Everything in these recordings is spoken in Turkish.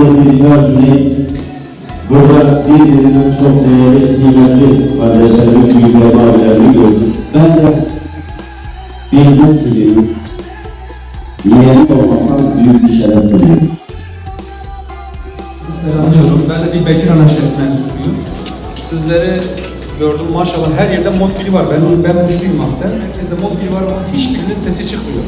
İsmail Demirler Cüneyt burada birbirinden çok değerli, kıymetli kardeşlerimi, büyüklerimi, abilerimi gördüm. Ben de mut gibiyim. Yeğeni olmaktan büyük bir şeref duyuyorum. Selamlıyorum. Ben de bir Bekir Anaşet mensubuyum. Sizleri gördüm maşallah her yerde motkili var. Ben ben müşriyim aslen. Herkeste motkili var ama hiçbirinin sesi çıkmıyor.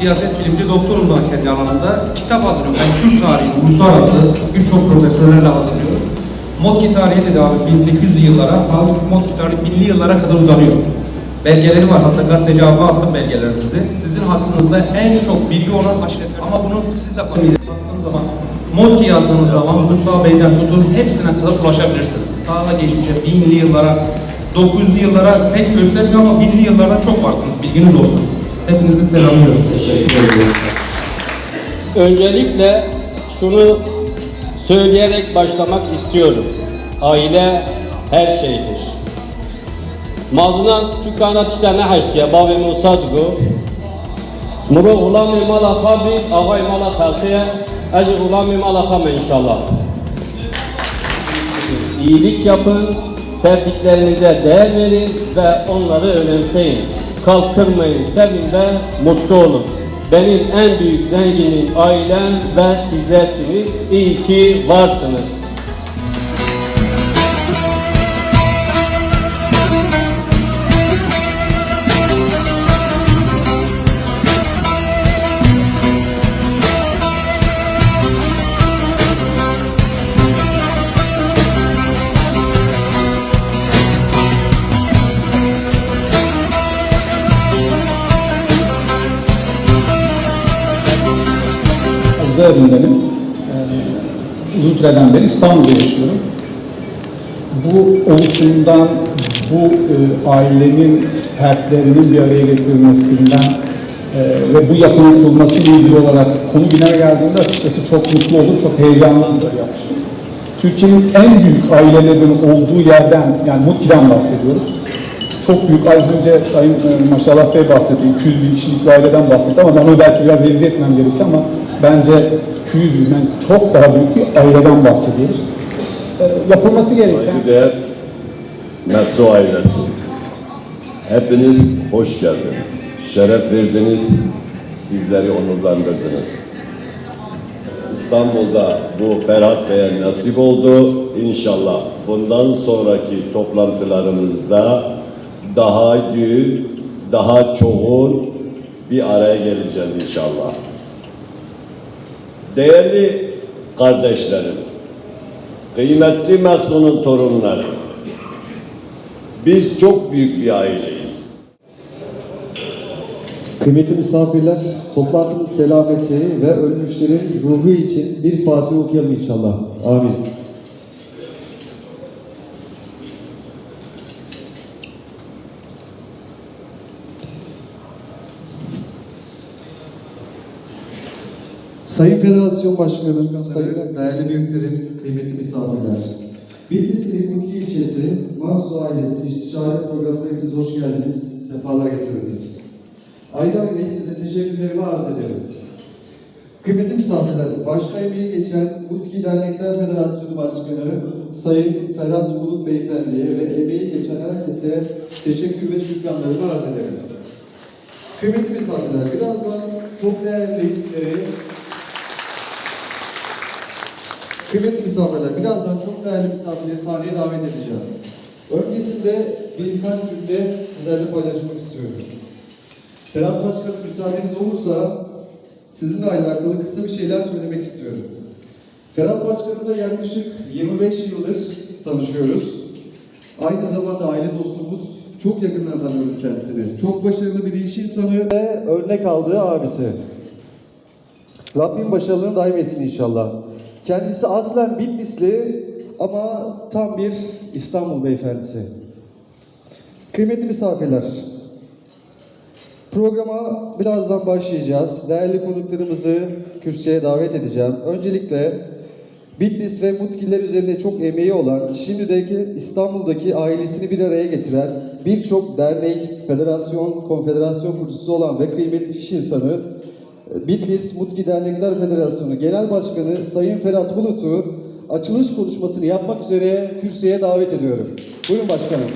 Siyaset bilimci doktorum da kendi alanında. Kitap hazırlıyorum. Ben Türk tarihi, uluslararası birçok profesörlerle hazırlıyorum. Motki tarihi dedi abi 1800'lü yıllara, halbuki Motki tarihi binli yıllara kadar uzanıyor. Belgeleri var. Hatta gazeteci abi attım belgelerinizi. Sizin hakkınızda en çok bilgi olan aşiretler. Ama bunu siz de baktığınız zaman Motki yazdığınız zaman Musa Bey'den tutun hepsine kadar ulaşabilirsiniz. Daha geçmişe binli yıllara, 900'lü yıllara pek göstermiyor ama binli yıllara çok varsınız. Bilginiz olsun. Hepinizi selamlıyorum. Teşekkür ederim. Öncelikle şunu söyleyerek başlamak istiyorum. Aile her şeydir. Mazlunan küçük kanat işte ne haşçıya, babi Musa dugu. Muru ulami mala fabi, ağay mala felkiye, ecir ulami mala fame inşallah. İyilik yapın, sevdiklerinize değer verin ve onları önemseyin. Kalp kırmayın, sevin ve mutlu olun. Benim en büyük zenginim ailem ve sizlersiniz. İyi ki varsınız. Zerrin benim. Ee, uzun süreden beri İstanbul'da yaşıyorum. Bu oluşumdan, bu e, ailenin fertlerinin bir araya getirilmesinden e, ve bu yapının kurulmasıyla ilgili olarak konu gündeme geldiğinde açıkçası çok mutlu oldum, çok heyecanlandım yapmıştım. Türkiye'nin en büyük ailelerinin olduğu yerden, yani Mutki'den bahsediyoruz. Çok büyük, az önce Sayın e, Maşallah Bey bahsetti, 200 bin kişilik bir aileden bahsetti ama ben onu belki biraz revize etmem gerekiyor ama bence 200 binden çok daha büyük bir aileden bahsediyoruz. E, yapılması gereken... Saygıdeğer Metro ailesi. Hepiniz hoş geldiniz. Şeref verdiniz. Bizleri onurlandırdınız. İstanbul'da bu Ferhat Bey'e nasip oldu. İnşallah bundan sonraki toplantılarımızda daha büyük, daha çoğun bir araya geleceğiz inşallah. Değerli kardeşlerim, kıymetli Mesnun'un torunları, biz çok büyük bir aileyiz. Kıymetli misafirler, toplantımız selameti ve ölmüşlerin ruhu için bir Fatiha okuyalım inşallah. Amin. Sayın Federasyon Başkanım, sayın değerli büyüklerim, kıymetli misafirler. Bitlis İlmutki ilçesi, Mansu ailesi istişare programına hepiniz hoş geldiniz, sefalar getirdiniz. Ayrı hepinize teşekkürlerimi arz ederim. Kıymetli misafirler, başta emeği geçen Mutki Dernekler Federasyonu Başkanı Sayın Ferhat Bulut Beyefendi'ye ve emeği geçen herkese teşekkür ve şükranlarımı arz ederim. Kıymetli misafirler, birazdan çok değerli isimleri Kıymetli misafirler, birazdan çok değerli misafirleri sahneye davet edeceğim. Öncesinde birkaç cümle sizlerle paylaşmak istiyorum. Ferhat Başkanım müsaadeniz olursa sizinle alakalı kısa bir şeyler söylemek istiyorum. Ferhat Başkanım'la yaklaşık 25 yıldır tanışıyoruz. Aynı zamanda aile dostumuz, çok yakından tanıyorum kendisini. Çok başarılı bir iş insanı ve örnek aldığı abisi. Rabbim başarılarını daim etsin inşallah. Kendisi aslen Bitlisli ama tam bir İstanbul beyefendisi. Kıymetli misafirler, programa birazdan başlayacağız. Değerli konuklarımızı kürsüye davet edeceğim. Öncelikle Bitlis ve Mutkiler üzerinde çok emeği olan, şimdideki İstanbul'daki ailesini bir araya getiren birçok dernek, federasyon, konfederasyon kurucusu olan ve kıymetli iş insanı Bitlis Mutki Dernekler Federasyonu Genel Başkanı Sayın Ferhat Bulut'u açılış konuşmasını yapmak üzere kürsüye davet ediyorum. Buyurun başkanım.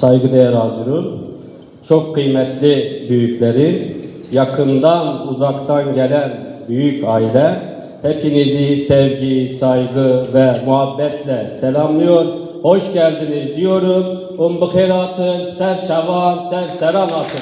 Saygıdeğer hazırım, çok kıymetli büyüklerim, yakından uzaktan gelen büyük aile, hepinizi sevgi, saygı ve muhabbetle selamlıyor. Hoş geldiniz diyorum. Um bıkhiratın, ser çavan, ser seran atın.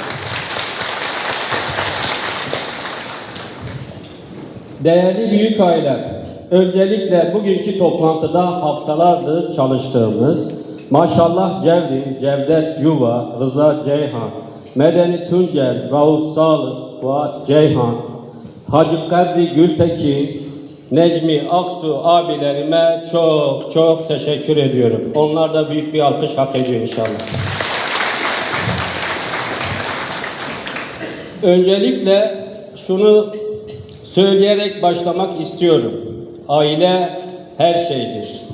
Değerli büyük ailem, öncelikle bugünkü toplantıda haftalardır çalıştığımız Maşallah Cevri, Cevdet Yuva, Rıza Ceyhan, Medeni Tuncel, Rauf Sağlık, Fuat Ceyhan, Hacı Kadri Gültekin, Necmi Aksu abilerime çok çok teşekkür ediyorum. Onlar da büyük bir alkış hak ediyor inşallah. Öncelikle şunu söyleyerek başlamak istiyorum. Aile her şeydir.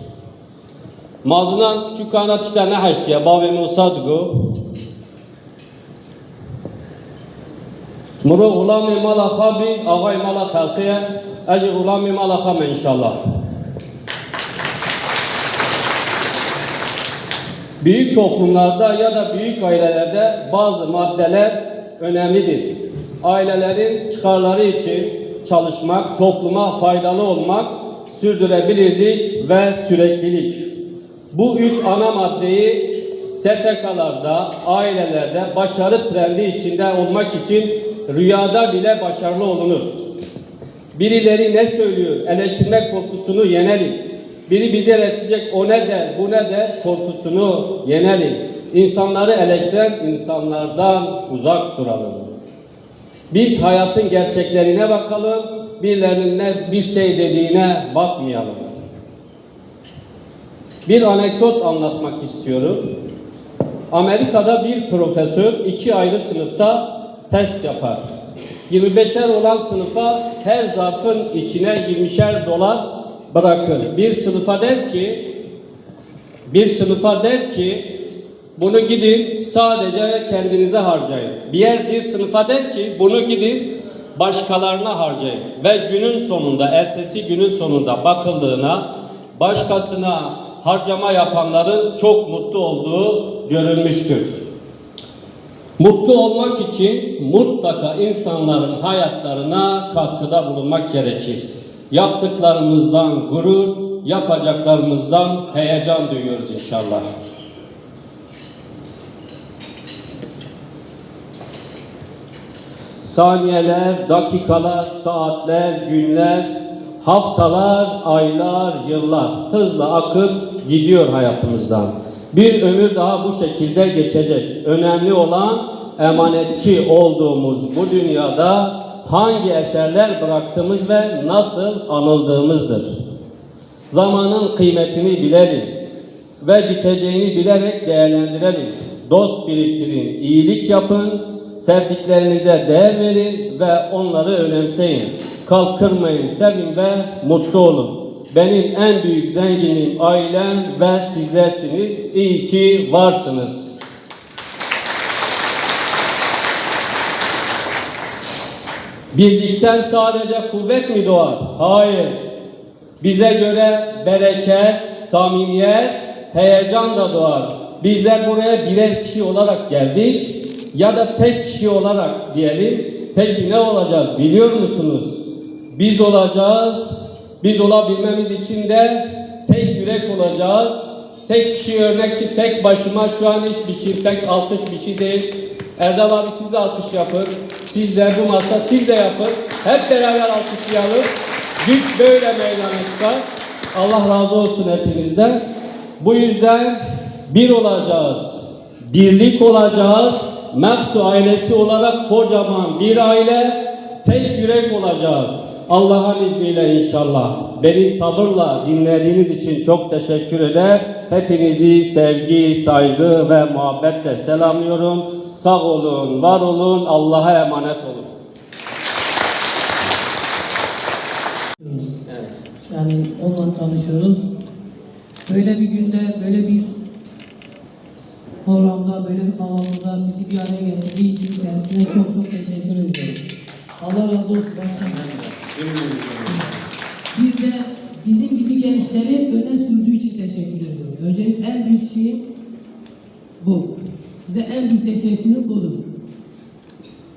Mazınan küçük kanat işte ne haştiye babim usadgu. Muru ulami mala khabi ağay mala halkiye eci ulami mala khame inşallah. Büyük toplumlarda ya da büyük ailelerde bazı maddeler önemlidir. Ailelerin çıkarları için çalışmak, topluma faydalı olmak, sürdürülebilirlik ve süreklilik. Bu üç ana maddeyi STK'larda, ailelerde başarı trendi içinde olmak için rüyada bile başarılı olunur. Birileri ne söylüyor? Eleştirme korkusunu yenelim. Biri bizi eleştirecek o ne der, bu ne der korkusunu yenelim. İnsanları eleştiren insanlardan uzak duralım. Biz hayatın gerçeklerine bakalım, birilerinin ne bir şey dediğine bakmayalım. Bir anekdot anlatmak istiyorum. Amerika'da bir profesör iki ayrı sınıfta test yapar. 25'er olan sınıfa her zarfın içine 20'şer dolar bırakır. Bir sınıfa der ki bir sınıfa der ki bunu gidin sadece kendinize harcayın. Bir yer bir sınıfa der ki bunu gidin başkalarına harcayın. Ve günün sonunda, ertesi günün sonunda bakıldığına başkasına harcama yapanların çok mutlu olduğu görülmüştür. Mutlu olmak için mutlaka insanların hayatlarına katkıda bulunmak gerekir. Yaptıklarımızdan gurur, yapacaklarımızdan heyecan duyuyoruz inşallah. Saniyeler, dakikalar, saatler, günler, haftalar, aylar, yıllar hızla akıp gidiyor hayatımızdan. Bir ömür daha bu şekilde geçecek. Önemli olan emanetçi olduğumuz bu dünyada hangi eserler bıraktığımız ve nasıl anıldığımızdır. Zamanın kıymetini bilelim ve biteceğini bilerek değerlendirelim. Dost biriktirin, iyilik yapın, sevdiklerinize değer verin ve onları önemseyin. Kalk kırmayın, sevin ve mutlu olun. Benim en büyük zenginim ailem ve sizlersiniz. İyi ki varsınız. Birlikten sadece kuvvet mi doğar? Hayır. Bize göre bereket, samimiyet, heyecan da doğar. Bizler buraya birer kişi olarak geldik ya da tek kişi olarak diyelim. Peki ne olacağız biliyor musunuz? Biz olacağız. Biz olabilmemiz için de tek yürek olacağız. Tek kişi örnekçi tek başıma şu an hiçbir şey, tek alkış bir şey değil. Erdal abi siz de alkış yapın. Siz de bu masa siz de yapın. Hep beraber alkışlayalım. Güç böyle meydana çıkar. Allah razı olsun hepinizden. Bu yüzden Bir olacağız. Birlik olacağız. Meksu ailesi olarak kocaman bir aile, tek yürek olacağız. Allah'ın izniyle inşallah. Beni sabırla dinlediğiniz için çok teşekkür eder. Hepinizi sevgi, saygı ve muhabbetle selamlıyorum. Sağ olun, var olun, Allah'a emanet olun. Yani onunla tanışıyoruz. Böyle bir günde, böyle bir programda, böyle bir kanalda bizi bir araya getirdiği için kendisine çok çok teşekkür ediyorum. Allah razı olsun başkanım. Bir de bizim gibi gençleri öne sürdüğü için teşekkür ediyorum. Öncelikle en büyük şeyim bu. Size en büyük teşekkürüm budur.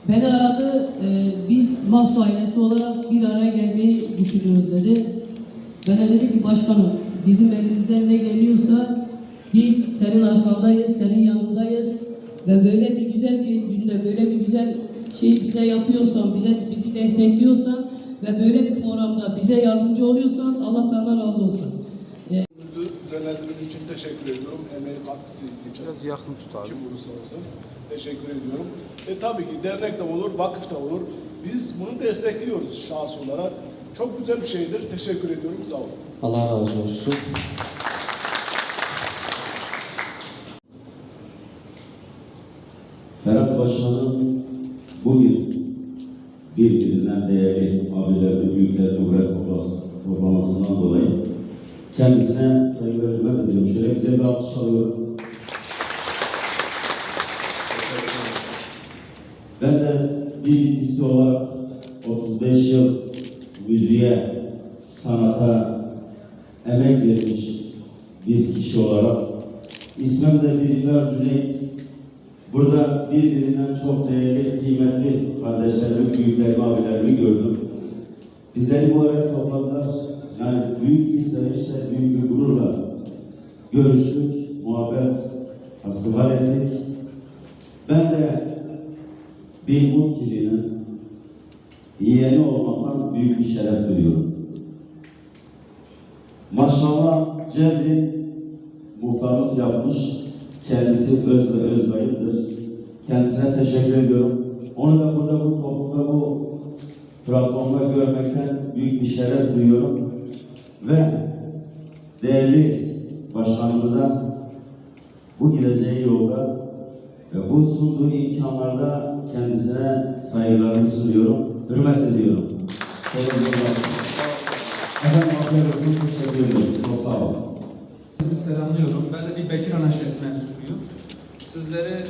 Beni aradı, e, biz Mahsu ailesi olarak bir araya gelmeyi düşünüyoruz dedi. Ben de dedim ki başkanım, bizim elimizden ne geliyorsa biz senin arkandayız, senin yanındayız ve böyle bir güzel bir günde, böyle bir güzel şey bize yapıyorsan, bize bizi destekliyorsan ve böyle bir programda bize yardımcı oluyorsan Allah senden razı olsun. Düzenlediğiniz için teşekkür ediyorum. Emeği katkısı için. Biraz yakın tutalım. Kim olursa olsun. Teşekkür ediyorum. E tabii ki dernek de olur, vakıf da olur. Biz bunu destekliyoruz şahıs olarak. Çok güzel bir şeydir. Teşekkür ediyorum. Sağ olun. Allah razı olsun. Ferhat Başkan'ın bugün birbirinden değerli büyüklerini buraya toplaması- toplamasından dolayı kendisine saygı ve hürmet ediyorum. Şöyle güzel bir alkış alıyorum. Ben de bir Bitlisli olarak 35 yıl müziğe, sanata emek vermiş bir kişi olarak ismim de Bilgiler Cüneyt. Burada birbirinden çok değerli, kıymetli kardeşlerimi, büyüklerimi, abilerimi gördüm. Bizleri bu eve topladılar. Yani büyük bir sevinçle, büyük bir gururla görüştük, muhabbet, hasbihal ettik. Ben de bir mutkilinin yeğeni olmaktan büyük bir şeref duyuyorum. Maşallah Cevri muhtarlık yapmış. Kendisi öz ve öz bayıldır. Kendisine teşekkür ediyorum. Onu da burada bu toplumda bu platformda görmekten büyük bir şeref duyuyorum. Ve değerli başkanımıza bu gideceği yolda ve bu sunduğu imkanlarda kendisine saygılarımı sunuyorum. Hürmet ediyorum. Efendim afiyet olsun. Teşekkür ederim. Çok sağ olun. Sizi selamlıyorum. Ben de bir Bekir Anaşet mensubuyum. Sizleri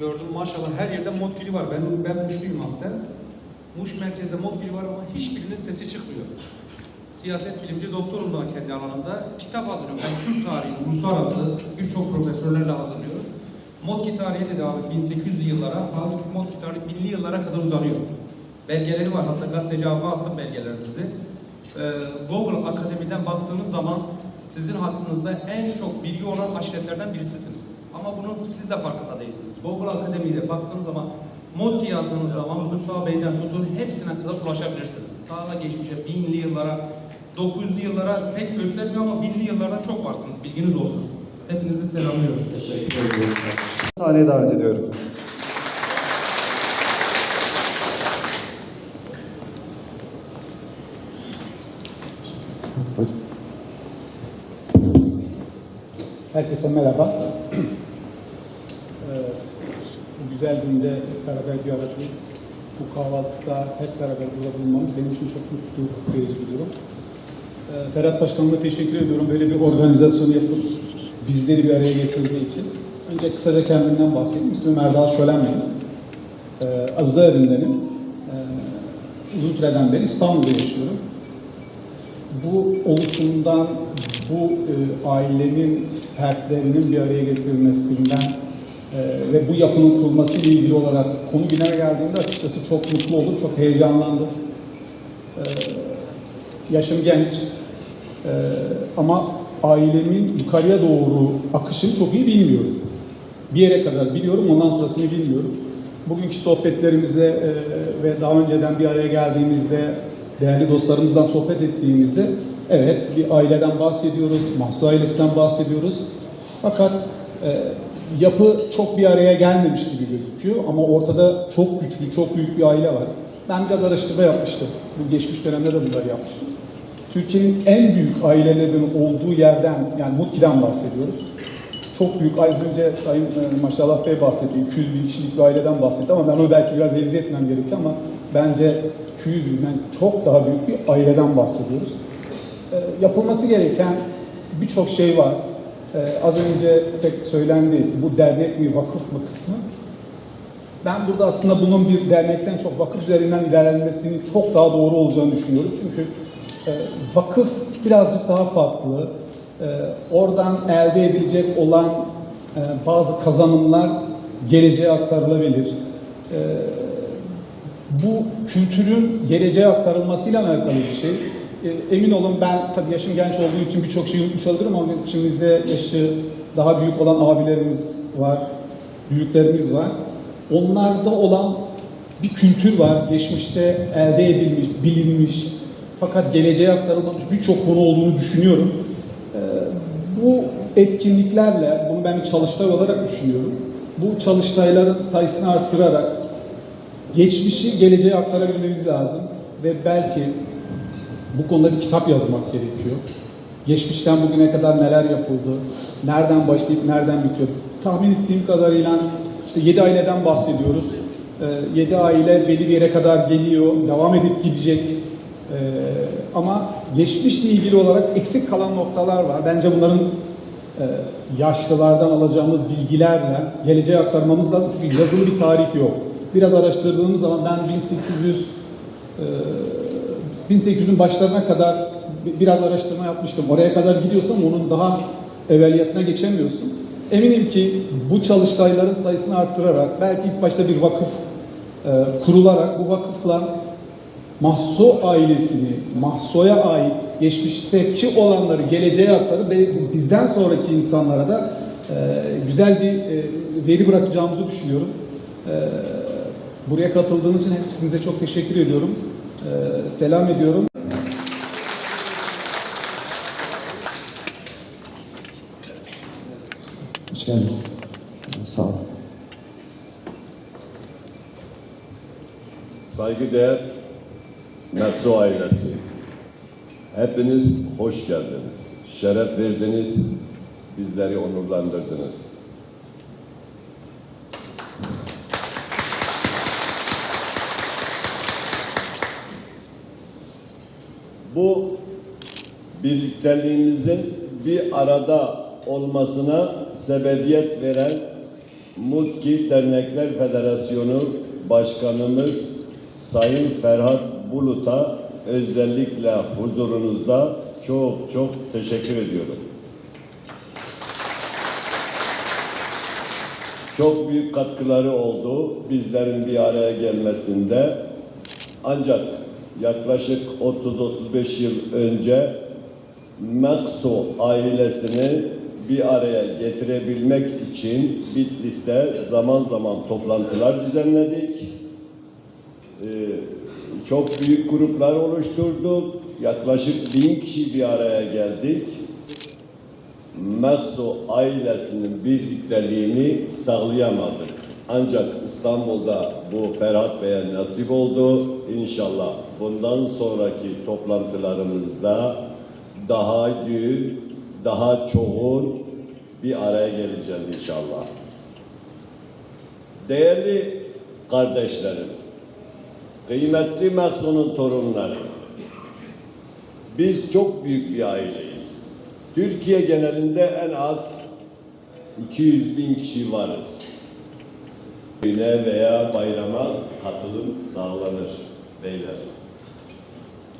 gördüm maşallah her yerde Modgili var. Ben ben Muşluyum aslen. Muş merkezde Modgili var ama hiçbirinin sesi çıkmıyor. Siyaset bilimci doktorum da kendi alanında. Kitap hazırlıyorum. Ben Türk tarihi, uluslararası birçok profesörlerle hazırlıyorum. Modgi tarihi de abi 1800'lü yıllara, halbuki Modgi tarihi binli yıllara kadar uzanıyor. Belgeleri var. Hatta gazeteci abi attı belgelerimizi. Ee, Google Akademi'den baktığınız zaman sizin hakkınızda en çok bilgi olan aşiretlerden birisisiniz. Ama bunun siz de farkında değilsiniz. Google Akademi'de baktığınız zaman Modki yazdığınız zaman Musa Bey'den tutun hepsine kadar ulaşabilirsiniz. Daha geçmişe binli yıllara, 900'lü yıllara pek göstermiyor ama binli yıllardan çok varsınız. Bilginiz olsun. Hepinizi selamlıyorum. Teşekkür ederim. Sahneye davet ediyorum. Herkese merhaba. Güzel günde hep beraber bir aradayız. Bu kahvaltıda hep beraber burada bulunmamız benim için çok mutlu verici bir durum. Ee, Ferhat Başkanıma teşekkür ediyorum. Böyle bir organizasyon yapıp bizleri bir araya getirdiği için. Önce kısaca kendimden bahsedeyim. İsmim Erdal Şölenmen. Ee, Azda evindenim. Ee, uzun süreden beri İstanbul'da yaşıyorum bu oluşumdan, bu e, ailenin fertlerinin bir araya getirilmesinden e, ve bu yapının kurulması ile ilgili olarak konu gündeme geldiğinde açıkçası çok mutlu oldum, çok heyecanlandım. E, yaşım genç e, ama ailemin yukarıya doğru akışını çok iyi bilmiyorum. Bir yere kadar biliyorum, ondan sonrasını bilmiyorum. Bugünkü sohbetlerimizde e, ve daha önceden bir araya geldiğimizde değerli dostlarımızdan sohbet ettiğimizde evet bir aileden bahsediyoruz, Mahsu ailesinden bahsediyoruz. Fakat e, yapı çok bir araya gelmemiş gibi gözüküyor ama ortada çok güçlü, çok büyük bir aile var. Ben biraz araştırma yapmıştım. Bu geçmiş dönemde de bunları yapmıştım. Türkiye'nin en büyük ailelerinin olduğu yerden, yani Mutki'den bahsediyoruz. Çok büyük, az önce Sayın e, Maşallah Bey bahsetti, 200 bin kişilik bir aileden bahsetti ama ben onu belki biraz revize etmem gerekiyor ama bence 200 binden çok daha büyük bir aileden bahsediyoruz. E, yapılması gereken birçok şey var. E, az önce tek söylendi, bu dernek mi, vakıf mı kısmı. Ben burada aslında bunun bir dernekten çok vakıf üzerinden ilerlenmesinin çok daha doğru olacağını düşünüyorum. Çünkü e, vakıf birazcık daha farklı. E, oradan elde edilecek olan e, bazı kazanımlar geleceğe aktarılabilir. E, bu kültürün geleceğe aktarılmasıyla alakalı bir şey. E, emin olun ben tabii yaşım genç olduğu için birçok şeyi unutmuş olabilirim ama içimizde yaşı daha büyük olan abilerimiz var, büyüklerimiz var. Onlarda olan bir kültür var. Geçmişte elde edilmiş, bilinmiş fakat geleceğe aktarılmamış birçok konu olduğunu düşünüyorum. E, bu etkinliklerle, bunu ben çalıştay olarak düşünüyorum. Bu çalıştayların sayısını arttırarak geçmişi geleceğe aktarabilmemiz lazım ve belki bu konuda bir kitap yazmak gerekiyor. Geçmişten bugüne kadar neler yapıldı, nereden başlayıp nereden bitiyor. Tahmin ettiğim kadarıyla işte 7 aileden bahsediyoruz. 7 aile belli bir yere kadar geliyor, devam edip gidecek. Ee, ama geçmişle ilgili olarak eksik kalan noktalar var. Bence bunların e, yaşlılardan alacağımız bilgilerle geleceğe aktarmamız lazım. Çünkü yazılı bir tarih yok. Biraz araştırdığımız zaman ben 1800 e, 1800'ün başlarına kadar bi- biraz araştırma yapmıştım. Oraya kadar gidiyorsam onun daha evveliyatına geçemiyorsun. Eminim ki bu çalıştayların sayısını arttırarak belki ilk başta bir vakıf e, kurularak bu vakıfla Mahso ailesini, Mahso'ya ait geçmişteki olanları geleceğe aktarıp bizden sonraki insanlara da e, güzel bir e, veri bırakacağımızı düşünüyorum. E, buraya katıldığınız için hepinize çok teşekkür ediyorum. E, selam ediyorum. Hoş geldiniz. Sağ olun. Saygıdeğer Metro ailesi. Hepiniz hoş geldiniz. Şeref verdiniz. Bizleri onurlandırdınız. Bu birlikteliğimizin bir arada olmasına sebebiyet veren Mutki Dernekler Federasyonu Başkanımız Sayın Ferhat Bulut'a özellikle huzurunuzda çok çok teşekkür ediyorum. Çok büyük katkıları oldu bizlerin bir araya gelmesinde. Ancak yaklaşık 30-35 yıl önce Makso ailesini bir araya getirebilmek için Bitlis'te zaman zaman toplantılar düzenledik. Ee, çok büyük gruplar oluşturduk. Yaklaşık bin kişi bir araya geldik. Makso ailesinin birlikteliğini sağlayamadık. Ancak İstanbul'da bu Ferhat Bey'e nasip oldu. İnşallah bundan sonraki toplantılarımızda daha büyük, daha çoğun bir araya geleceğiz inşallah. Değerli kardeşlerim, kıymetli Makso'nun torunları, biz çok büyük bir aileyiz. Türkiye genelinde en az 200 bin kişi varız. Düğüne veya bayrama katılım sağlanır beyler.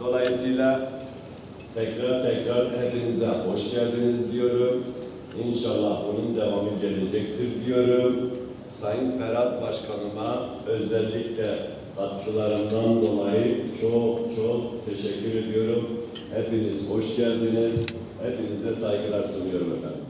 Dolayısıyla tekrar tekrar hepinize hoş geldiniz diyorum. İnşallah bunun devamı gelecektir diyorum. Sayın Ferhat Başkanıma özellikle katkılarından dolayı çok çok teşekkür ediyorum. Hepiniz hoş geldiniz. Hepinize saygılar sunuyorum efendim.